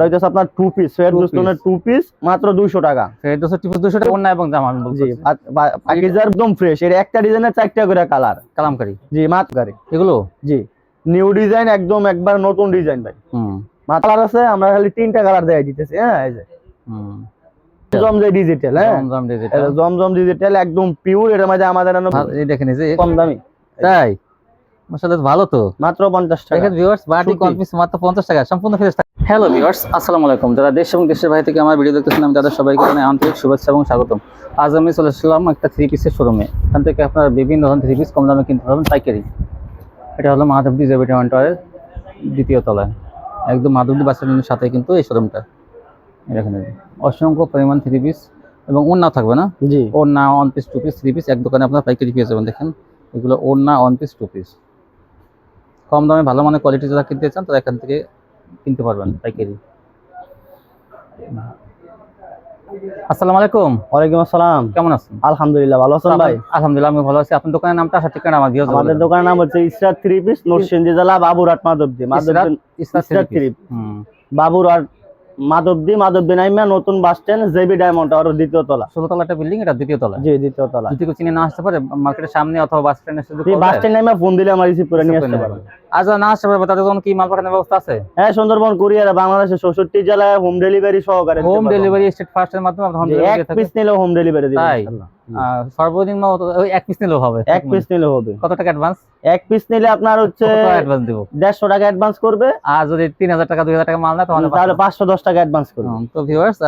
হইতেছে আপনার two piece ফের Two দুস্তনের টু পিস মাত্র দুইশো টাকা। ফেরদৌসের টিপস দুশো টাকা অন্য এবং জামা আমি বলছি পাকিজার একদম ফ্রেশ এর একটা ডিজাইনের চারটা করে কালার কালামকারি। জি এগুলো? জি নিউ ডিজাইন একদম একবার নতুন ডিজাইন ভাই। হুম। কালার আছে আমরা খালি তিনটা কালার দেখাই দিতেছি হ্যাঁ এই যে। হুম। জমজম ডিজিটাল হ্যাঁ। জমজম ডিজিটাল জমজম ডিজিটাল একদম পিওর এর মাঝে আমাদের এনে এই দেখেন এই যে কম দামি। তাই? মাশাআল্লাহ ভালো তো? মাত্র পঞ্চাশ টাকা। দেখেন ভিউয়ার্স বাটি। কনপিস মাত্র 50 টাকা সম্পূর্ণ ফ্রেশ হ্যালো ভিউয়ার্স আসসালামু আলাইকুম। যারা দেশ এবং দেশের বাইরে থেকে আমার ভিডিও দেখতেছেন আমি তাদের সবাইকে জানাই আন্তরিক শুভেচ্ছা এবং স্বাগতম। আজ আমি চলে আসলাম একটা থ্রি পিসের শোরুমে এখান থেকে আপনারা বিভিন্ন ধরনের থ্রি পিস কম দামে কিনতে পারবেন পাইকারি। এটা হলো মাধবদী জেবিটামেন্টারের দ্বিতীয় তলায়। একদম মাধবদী বাস স্ট্যান্ডের সাথে কিন্তু এই শোরুমটা এখানে অসংখ্য পরিমাণ থ্রি পিস এবং ওড়না থাকবে না? জি। ওড়না one piece two piece three piece এক দোকানে আপনার পাইকারি পেয়ে যাবেন দেখেন। এগুলো ওড়না ওয়ান পিস টু পিস কম দামে ভালো মানের কোয়ালিটি যারা কিনতে চান তারা এখান থেকে কিনতে পারবেন পাইকারি। আসসালামু আলাইকুম। ওয়ালাইকুম আসসালাম। কেমন আছেন? আলহামদুলিল্লাহ ভালো আছেন ভাই? আলহামদুলিল্লাহ আমি ভালো আছি। আপনার দোকানের নামটা আসার ঠিকানা আমার দিয়ে আমাদের দোকানের নাম হচ্ছে ইসরাত থ্রি পিস নরসিংদী জেলা বাবুরহাট মাধবদী। মাধবদী ইসরাত থ্রি বাবুরহাট মাধবদী মাধবদী নাইমা নতুন বাস স্ট্যান্ড জেবি ডায়মন্ড আর দ্বিতীয় তলা। ষোলো তলা একটা বিল্ডিং এটা দ্বিতীয় তলা জি দ্বিতীয় তলা। যদি কেউ চিনে না আসতে পারে মার্কেটের সামনে অথবা বাস স্ট্যান্ডের এই বাস স্ট্যান্ড নাইমা ফোন দিলে আমার রিসিভ করে নিয়ে আসতে পারবে। আজ না আসতে পারবে তাদের জন্য কি মাল পাঠানোর ব্যবস্থা আছে? হ্যাঁ সুন্দরবন কুরিয়ার বাংলাদেশের চৌষট্টি জেলায় হোম ডেলিভারি সহকারে হোম ডেলিভারি স্টেট ফার্স্টের মাধ্যমে হোম ডেলিভারি এক পিস নিলেও হোম ডেলিভারি দিবে? ইনশাআল্লাহ। সর্বনিম্ন এক পিস নিলেও হবে। এক পিস নিলে হবে। কত টাকা অ্যাডভান্স এক পিস নিলে আপনার হচ্ছে অ্যাডভান্স দিব? দেড়শো টাকা অ্যাডভান্স করবে। আর যদি তিন হাজার টাকা দুই হাজার টাকা মাল না তাহলে পাঁচশো। দশ টাকা অ্যাডভান্স করবে। তো ভিউয়ার্স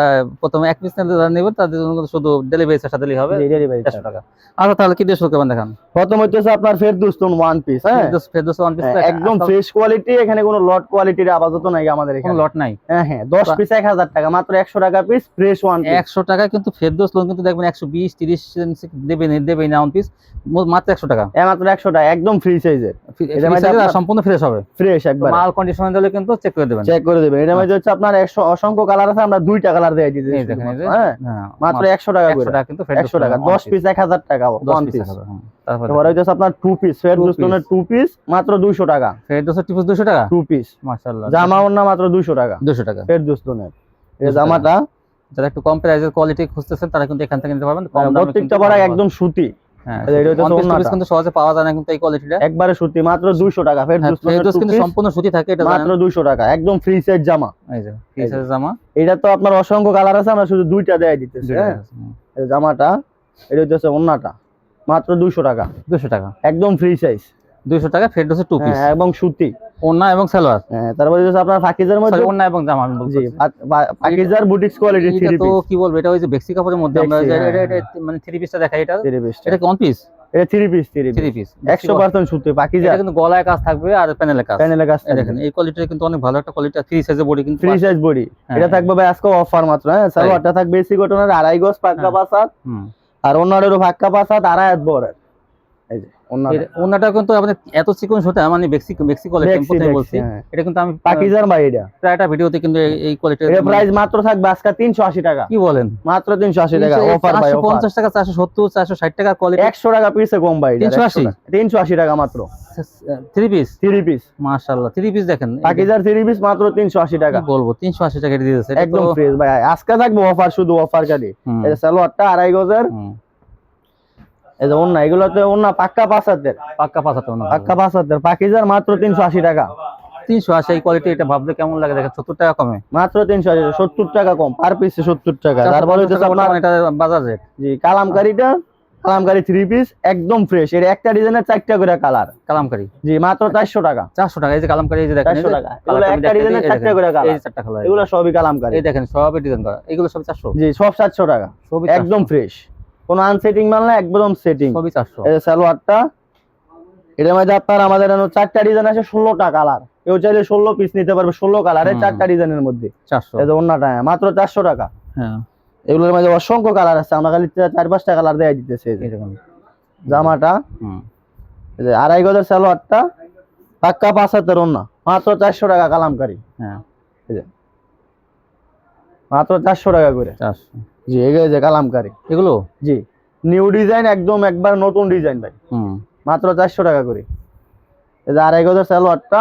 প্রথমে এক পিস নিলে যারা নেবে তাদের জন্য শুধু ডেলিভারি চার্জটা দিলেই হবে। ডেলিভারি টাকা। আচ্ছা তাহলে কি দিয়ে শুরু করবেন দেখান? প্রথম হইতেছে আপনার ফেরদুস্তুন ওয়ান পিস হ্যাঁ? ফেরদৌস- piece হ্যাঁ, একদম ফ্রেশ কোয়ালিটি এখানে কোনো লট কোয়ালিটির আপাতত নাই আমাদের এখানে। লট নাই। হ্যাঁ হ্যাঁ দশ পিস এক হাজার টাকা মাত্র একশো টাকা পিস ফ্রেশ ওয়ান একশো টাকা কিন্তু ফেরদৌস লোন কিন্তু দেখবেন একশো বিশ তিরিশ দেবে দেবে না ওয়ান পিস মাত্র একশো টাকা। মাত্র একশো টাকা একদম ফ্রি সাইজের এটা সম্পূর্ণ ফ্রেশ হবে। ফ্রেশ একবার। মাল কন্ডিশন দিলে কিন্তু চেক করে দেবেন। চেক করে দেবেন। এটার মধ্যে হচ্ছে আপনার একশো অসংখ্য কালার আছে আমরা দুইটা কালার দিয়ে হ্যাঁ? হ্যাঁ, মাত্র একশো টাকা করে। কিন্তু একশো টাকা দশ পিস এক হাজার টাকা ওয়ান পিস টাকা হইতেছে আপনার টু পিস ফেরদুস্তুনের টু পিস মাত্র দুইশো টাকা। টাকা? টু পিস জামা ওড়না মাত্র দুইশো টাকা। দুশো টাকা। ফেরদুস্তুনের জামাটা যারা একটু কম প্রাইসের কোয়ালিটি খুঁজতেছেন তারা কিন্তু এখান থেকে নিতে পারবেন। কম দামে হ্যাঁ, প্রত্যেকটা ভালো একদম সুতি। হ্যাঁ একবারে সুতি মাত্র দুইশো টাকা। কিন্তু সম্পূর্ণ সুতি থাকে এটা মাত্র দুইশো টাকা। একদম ফ্রি সেট জামা। এই যে এই যে। জামা। এটা তো আপনার অসংখ্য কালার আছে আমরা শুধু দুইটা দেয় দিতেছি হ্যাঁ? জামাটা এটা হচ্ছে ওন্নাটা মাত্র দুইশো টাকা। দুশো টাকা। একদম ফ্রি সাইজ দুশো টাকা ফেরদৌসের টু পিস এবং সুতি। ওন্না এবং সালোয়ার। হ্যাঁ তারপরে হচ্ছে আপনার পাকিজার মধ্যে ওন্না এবং জামা আমি বলছি। পাকিজার বুটিক্স কোয়ালিটি এটা থ্রি তো কি বলব এটা ওই যে বেক্সি কাপড়ের মধ্যে আমরা যে- হ্যাঁ, এটা- এটা- মানে থ্রি পিসটা দেখাই এটা থ্রি পিস এটা কি ওয়ান পিস এটা three piece three three piece piece একশো পার্সেন্ট সুতি পাকিজা এটা কিন্তু গলায় কাজ থাকবে আর প্যানেলের কাজ। প্যানেলের কাজ দেখেন এই কোয়ালিটির কিন্তু অনেক ভালো একটা কোয়ালিটি থ্রি সাইজের বডি কিন্তু ফ্রি সাইজ বডি হ্যাঁ, এটা থাকবে ভাই আজকে অফার মাত্র হ্যাঁ সালোয়ারটা থাকবে এসি কটনের আড়াই গজ পাক্কা হ্যাঁ। পাসাত আর অন্যেরও ফাক্কা পাসাত আড়াই হাত বড় এই যে ওনাটা কিন্তু এত মানে কোয়ালিটি বলছি? এটা কিন্তু আমি পাকিজার ভাই এটা। প্রায়টা ভিডিওতে কিন্তু এই- এই কোয়ালিটি এটা প্রাইস মাত্র থাকবে আজকে তিনশো আশি টাকা। কি বলেন? মাত্র টাকা অফার ভাই টাকা টাকা কোয়ালিটি একশো টাকা পিসে কম ভাই 380 টাকা। মাত্র। পিস পিস মাশাআল্লাহ পিস দেখেন। পাকিজার পিস মাত্র তিনশো আশি টাকা। বলব টাকা দিয়ে দিয়েছে একদম ফ্রেশ ভাই। আজকে থাকবে অফার শুধু অফার কাটি এই সালোয়ারটা আড়াই গজের। এই যে অন্য এগুলোতে অন্য পাক্কা পাঁচ হাতের পাক্কা পাঁচাতে না পাক্কা পাঁচ হাতের পাকিজার মাত্র তিনশো আশি টাকা। তিনশো আশি এই কোয়ালিটি এটা ভাবলে কেমন লাগে? দেখেন সত্তর টাকা কমে। মাত্র তিনশো আশি সত্তর টাকা কম পার পিসে সত্তর টাকা। তারপরে হচ্ছে আপনার বর্তমানে এটা বাজার রেট জি কালামকারিটা কালামকারি থ্রি পিস একদম ফ্রেশ এর একটা ডিজাইনের চারটা করে কালার কালামকারি। জি মাত্র চারশো টাকা। চারশো টাকা এই যে কালামকারি এই যে দেখেন এই যে 400 টাকা। এগুলো একটা ডিজাইনের এই করে colour। এই চারটা কালার এগুলো সবই কালামকারি। এই দেখেন সবই ডিজাইন করা। এগুলো সবই চারশো? জি সব সাতশো টাকা। একদম ফ্রেশ কোনো আনসেটিং মাল না একদম সেটিং সবই চারশো। এই যে সালোয়ারটা এটার মধ্যে আপনার আমাদের এখানে চারটা ডিজাইন আছে ষোলোটা কালার কেউ চাইলে ষোলো পিস নিতে পারবে ষোলো কালারের হুম। চারটা ডিজাইনের মধ্যে। চারশো। এই যে অন্যটা মাত্র চারশো টাকা। হ্যাঁ। এগুলোর মধ্যে অসংখ্য কালার আছে আমরা খালি চার পাঁচটা কালার দেওয়া দিতেছে এই দেখুন জামাটা। হুম। এই যে আড়াই গজের সালোয়ারটা পাক্কা পাঁচ হাতের অন্য মাত্র চারশো টাকা কালামকারী। হ্যাঁ। এই যে। মাত্র চারশো টাকা করে। চারশো। জি এগুলো যে কালামকারি। এগুলো? জি নিউ ডিজাইন একদম একবার নতুন ডিজাইন ভাই। হুম। মাত্র চারশো টাকা করে। এই যে আড়াই গজের সালোয়ারটা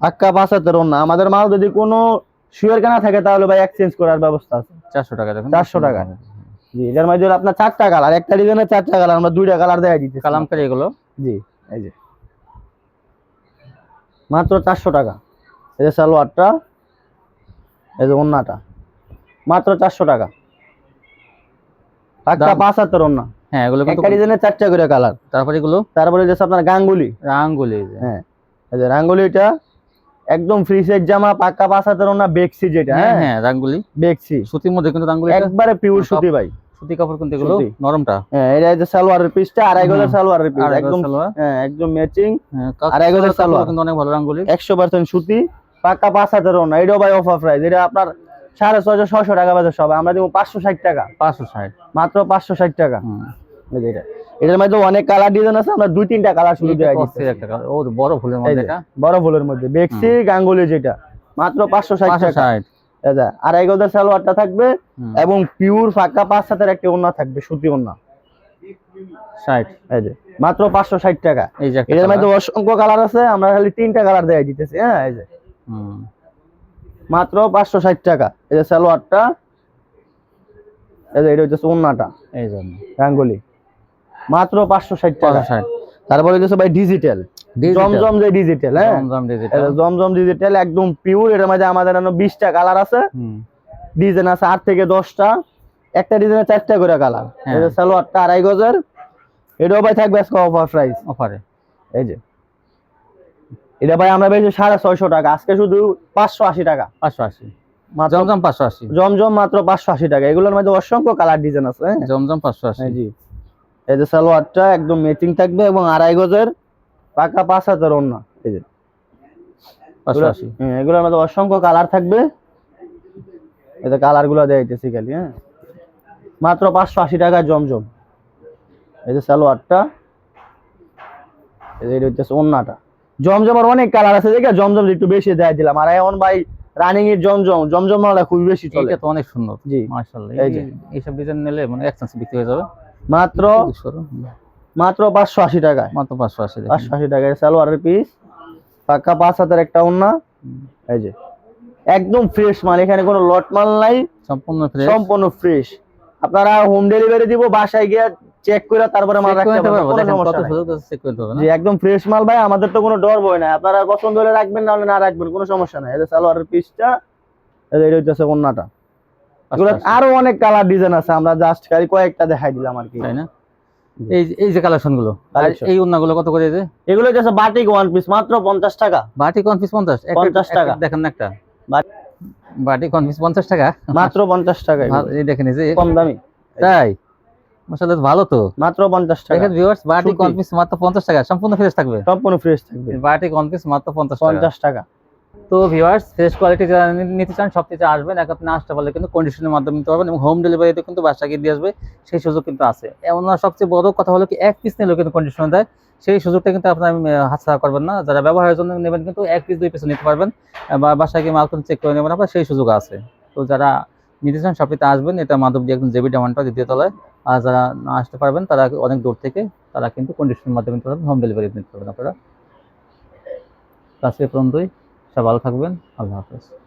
আক্কা পাঁচ হাতের অন্য আমাদের মাল যদি কোনো শুয়ের কেনা থাকে তাহলে ভাই এক্সচেঞ্জ করার ব্যবস্থা আছে। চারশো টাকা দেখুন। 400 টাকা। জি এটার মধ্যে আপনার চারটা কালার একটা ডিজাইনের চারটা কালার আমরা দুইটা কালার দেখাই দিচ্ছি কালামকারি এগুলো? জি এই যে। মাত্র চারশো টাকা। এই যে সালোয়ারটা এই যে ওন্নাটা মাত্র চারশো টাকা। পাক্কা দাম- পাঁচ হাতের ওন্না হ্যাঁ এগুলো কিন্তু একটা চারটা করে কালার। তারপরে এগুলো? তারপরে যে আপনার গাঙ্গুলি। রাঙ্গুলি হ্যাঁ এই যে রাঙ্গুলিটা একদম ফ্রি সাইজ জামা পাক্কা ওন্না বেক্সি যেটা হ্যাঁ হ্যাঁ? হ্যাঁ রাঙ্গুলি বেক্সি। সুতির মধ্যে কিন্তু রাঙ্গুলি একবারে পিওর সুতি ভাই। সুতি কাপড় কিন্তু এগুলো নরমটা। হ্যাঁ এটা যে সালোয়ারের পিসটা আড়াই গজের সালোয়ারের পিস একদম হ্যাঁ একদম ম্যাচিং হ্যাঁ, আর সালোয়ার। কিন্তু অনেক ভালো রাঙ্গুলি একশো পার্সেন্ট সুতি পাক্কা পাঁচ হাজার না। এটাও ভাই অফার প্রাইস এটা আপনার সাড়ে ছয়শো ছয়শো টাকা বাজার সব। আমরা দিব পাঁচশো ষাট টাকা। পাঁচশো ষাট। মাত্র পাঁচশো ষাট টাকা। এটা। এটার মধ্যে অনেক কালার ডিজাইন আছে আমরা দুই তিনটা কালার শুরু দেওয়া একটা কালার। ও বড় ফুলের মধ্যে এটা? বড় ফুলের মধ্যে। বেক্সি গাঙ্গুলি যেটা। মাত্র পাঁচশো ষাট টাকা। আড়াই গজের সালোয়ারটা থাকবে এবং পিওর ফাঁকা পাঁচ হাতের একটা ওন্না থাকবে সুতি ওন্না ষাট। এই যে মাত্র পাঁচশো ষাট টাকা। এই যে এটার মধ্যে অসংখ্য কালার আছে আমরা খালি তিনটা কালার দেওয়া দিতেছি হ্যাঁ এই যে। মাত্র পাঁচশো ষাট টাকা। এই যে সালোয়ারটা এই যে এটা হচ্ছে ওন্নাটা এই জন্য। গাঙ্গুলি। মাত্র পাঁচশো ষাট টাকা। ষাট। তারপরে হচ্ছে ভাই ডিজিটাল জমজম যে ডিজিটাল হ্যাঁ? জমজম ডিজিটাল একদম পিওর এর মধ্যে আমাদের বিশটা কালার আছে। ডিজাইন আছে আট থেকে দশটা। একটা ডিজাইনে চারটা করে কালার হ্যাঁ। এটা সালোয়ারটা আড়াই গজের। এটাও ভাই থাকবে আজকে অফার প্রাইস অফারে এই যে। এটা ভাই আমরা সাড়ে ছয়শো টাকা। আজকে শুধু পাঁচশো আশি টাকা। পাঁচশো আশি। জমজম পাঁচশো আশি। জমজম মাত্র পাঁচশো আশি টাকা। এগুলোর মধ্যে অসংখ্য কালার ডিজাইন আছে হ্যাঁ? জমজম পাঁচশো আশি। হ্যাঁ, জি। এই যে সালোয়ারটা একদম ম্যাচিং থাকবে এবং আড়াই গজের পাকা পাঁচ হাজার অন্য। এই যে। পাঁচশো আশি। হ্যাঁ, এগুলোর মধ্যে অসংখ্য কালার থাকবে। দেখাইতেছি খালি হ্যাঁ? মাত্র পাঁচশো আশি টাকা জমজম। এই যে সালোয়ারটা। এই যে এটা হচ্ছে ওন্নাটা জমজমের অনেক কালার আছে দেখে জমজম একটু বেশি দেয় দিলাম। আর এখন ভাই রানিং এর জমজম জমজম মালটা খুবই বেশি চলে। এইটা তো অনেক সুন্দর। জি। মাশাআল্লাহ এই এই যে। এইসব ডিজাইন নিলে মানে এক্সচেঞ্জ বিক্রি হয়ে যাবে। মাত্র মাত্র পাঁচশো আশি টাকায়। মাত্র পাঁচশো আশি দেখুন। পাঁচশো আশি টাকায় সালোয়ারের পিস পাক্কা পাঁচ হাতের একটা ওন্না এই যে। একদম ফ্রেশ মাল এখানে কোনো লট মাল নাই। সম্পূর্ণ ফ্রেশ সম্পূর্ণ ফ্রেশ আপনারা হোম ডেলিভারি দিব বাসায় গিয়ে চেক করে তারপরে মাল রাখতে। চেক করতে হবে না? জি একদম ফ্রেশ মাল ভাই আমাদের তো কোনো ডর ভয় নাই। আপনারা পছন্দ হলে রাখবেন না হলে না রাখবেন কোনো সমস্যা নাই। এই যে সালোয়ারের পিসটা এই যে এটা হচ্ছে ওন্নাটা। পাঁচশো আশি। আরও অনেক কালার ডিজাইন আছে আমরা জাস্ট খালি কয়েকটা দেখাই দিলাম আর কি। তাই না? এই যে- এই যে কালেকশনগুলো। এই ওন্নাগুলো কত করে যে? এগুলো হচ্ছে বাটিক ওয়ান পিস মাত্র পঞ্চাশ টাকা। বাটি কন পিস পঞ্চাশ? একটা- 50 টাকা। দেখেন না একটা। বাটি- বাটি কন পিস পঞ্চাশ টাকা? মাত্র পঞ্চাশ টাকা এগুলো। এই দেখেন এই যে। কম দামি। তাই? মাশাআল্লাহ ভালো তো? মাত্র পঞ্চাশ টাকা। দেখেন ভিউয়ার্স বাটি। মাত্র পঞ্চাশ টাকা সম্পূর্ণ ফ্রেশ থাকবে? সম্পূর্ণ ফ্রেশ থাকবে। বাটি কনপিস মাত্র পঞ্চাশ টাকা। পঞ্চাশ টাকা। তো ভিউয়ার্স ফ্রেশ কোয়ালিটি যারা নিতে চান সব কিছু আসবেন এক আপনি আসতে পারলে কিন্তু কন্ডিশনের মাধ্যমে নিতে পারবেন এবং হোম ডেলিভারিতে কিন্তু বাসায় গিয়ে দিয়ে আসবে সেই সুযোগ কিন্তু আছে। এমন না সবচেয়ে বড় কথা হলো কি এক পিস নিলেও কিন্তু কন্ডিশন দেয় সেই সুযোগটা কিন্তু আপনার হাতছাড়া করবেন না। যারা ব্যবহারের জন্য নেবেন কিন্তু এক পিস দুই পিস নিতে পারবেন বা বাসায় গিয়ে মাল চেক করে নেবেন আপনার সেই সুযোগ আছে। তো যারা নিতে চান সবটিতে আসবেন এটা মাধবদী একদম জেবি ডামানটা দ্বিতীয় তলায়। আর যারা না আসতে পারবেন, তারা অনেক দূর থেকে, তারা কিন্তু কন্ডিশনের মাধ্যমে পারবেন হোম ডেলিভারি নিতে পারবেন আপনারা। আজকে পর্যন্তই। সবাই ভালো থাকবেন। আল্লাহ হাফেজ।